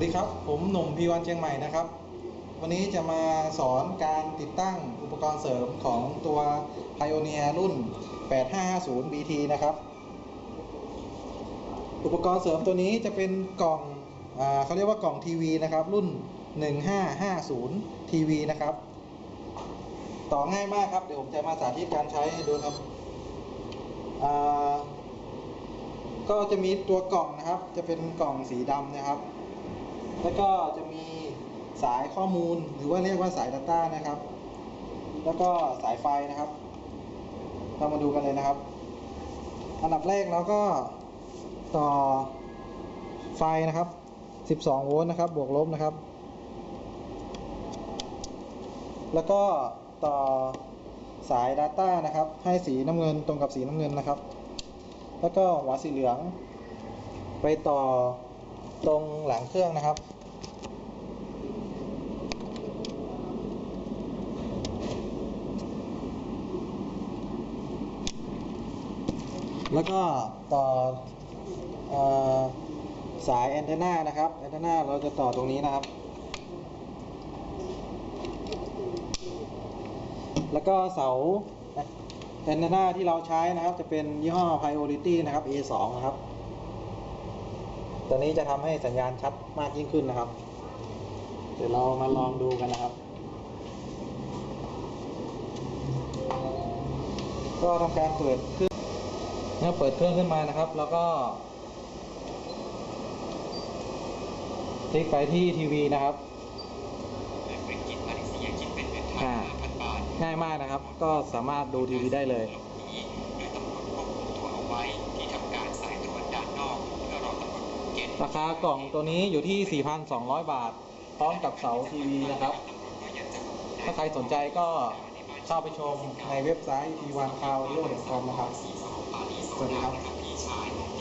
วัสดีครับ ผมหนุ่มพีวันเชียงใหม่นะครับ วันนี้จะมาสอนการติดตั้งอุปกรณ์เสริมของตัว Pioneer รุ่น 8550 BT นะครับ อุปกรณ์เสริมตัวนี้จะเป็นกล่องอเขาเรียกว่ากล่องทีวีนะครับ รุ่น 1550ทีวีนะครับ ต่อง่ายมากครับ เดี๋ยวผมจะมาสาธิตการใช้ให้ดูครับก็จะมีตัวกล่องนะครับ จะเป็นกล่องสีดำนะครับ แล้วก็จะมีสายข้อมูลหรือว่าเรียกว่าสาย Data นะครับ แล้วก็สายไฟนะครับ เรามาดูกันเลยนะครับ อันดับแรกเราก็ต่อไฟนะครับ 12 โวลต์นะครับ บวกลบนะครับ แล้วก็ต่อสาย Data นะครับ ให้สีน้ำเงินตรงกับสีน้ำเงินนะครับ แล้วก็หัวสีเหลือง ไปต่อ ตรงหลังเครื่องนะครับ แล้วก็ต่อออสายแอนเทนานะครับแอนเทนาเราจะต่อตรงนี้นะครับ แล้วก็เสาแอนเทนาที่เราใช้นะครับ จะเป็นยี่ห้อ Priority นะครับ A2 นะครับ ตัวนี้จะทำให้สัญญาณชัดมากยิ่งขึ้นนะครับ เดี๋ยวเรามาลองดูกันนะครับ ก็ทำการเปิดเครื่องเมื่อเปิดเครื่องขึ้นมานะครับ แล้วก็คลิกไปที่ทีวีนะครับเงินบริกิตมาเลเซียคิดเป็นเงินไทยอ่า5,000บาทง่ายมากนะครับ ก็สามารถดูทีวีได้เลย ราคากล่องตัวนี้อยู่ที่ 4,200 บาท พร้อมกับเสาทีวีนะครับ ถ้าใครสนใจก็เข้าไปชมในเว็บไซต์ t 1 c o w a u d i o c o m นะครับ สวัสดีครับ